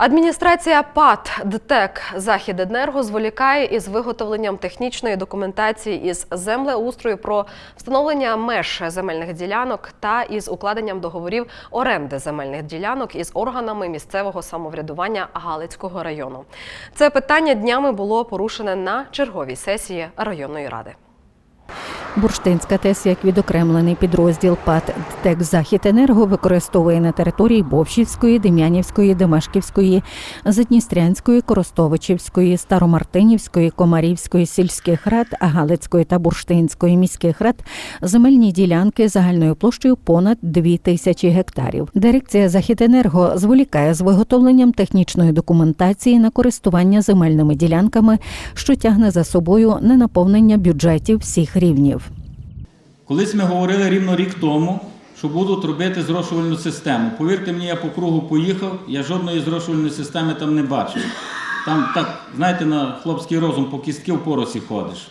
Адміністрація ПАТ ДТЕК Західенерго зволікає із виготовленням технічної документації із землеустрою про встановлення меж земельних ділянок та із укладенням договорів оренди земельних ділянок із органами місцевого самоврядування Галицького району. Це питання днями було порушене на черговій сесії районної ради. Бурштинська ТЕС як відокремлений підрозділ ПАТ ДТЕК Західенерго використовує на території Бовщівської, Дем'янівської, Демешківської, Задністрянської, Коростовичівської, Старомартинівської, Комарівської сільських рад, Галицької та Бурштинської міських рад земельні ділянки загальною площею понад 2 тисячі гектарів. Дирекція Західенерго зволікає з виготовленням технічної документації на користування земельними ділянками, що тягне за собою ненаповнення бюджетів всіх рівнів. Колись ми говорили рівно рік тому, що будуть робити зрошувальну систему. Повірте мені, я по кругу поїхав, я жодної зрошувальної системи там не бачив. Там так, знаєте, на хлопський розум по кістки в поросі ходиш.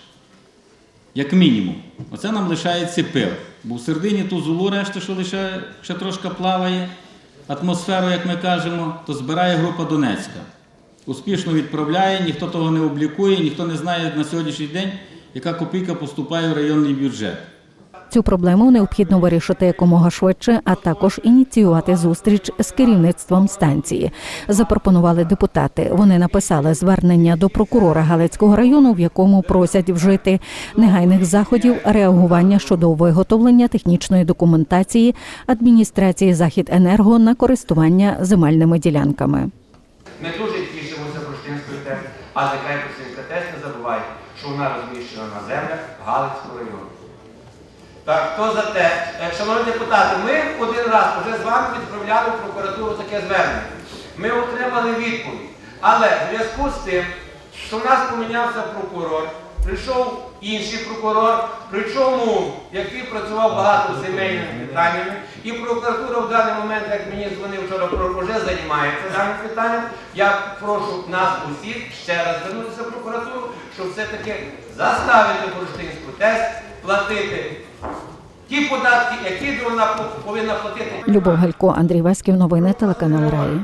Як мінімум. Оце нам лишається пил. Бо в середині ту золу решта, що лише ще трошки плаває, атмосферу, як ми кажемо, то збирає група Донецька. Успішно відправляє, ніхто того не облікує, ніхто не знає на сьогоднішній день, яка копійка поступає в районний бюджет. Цю проблему необхідно вирішити якомога швидше, а також ініціювати зустріч з керівництвом станції. Запропонували депутати. Вони написали звернення до прокурора Галицького району, в якому просять вжити негайних заходів реагування щодо виготовлення технічної документації адміністрації Західенерго на користування земельними ділянками. Ми дуже тішимося Бурштинською ТЕС, нехай Бурштинська ТЕС не забуває, що вона розміщена на землях Галицького району. Так, хто за те? Шановні депутати, ми один раз вже з вами відправляли в прокуратуру таке звернення. Ми отримали відповідь. Але в зв'язку з тим, що в нас помінявся прокурор, прийшов інший прокурор, причому який працював багато сімейними питаннями, і прокуратура в даний момент, як мені дзвонив вчора, вже займається даним питанням. Я прошу нас усіх ще раз звернутися в прокуратуру, щоб все-таки заставити бурштинську тест платити ті податки, які вона повинна платити. Любов Галько, Андрій Васьків, новини телеканал Раї.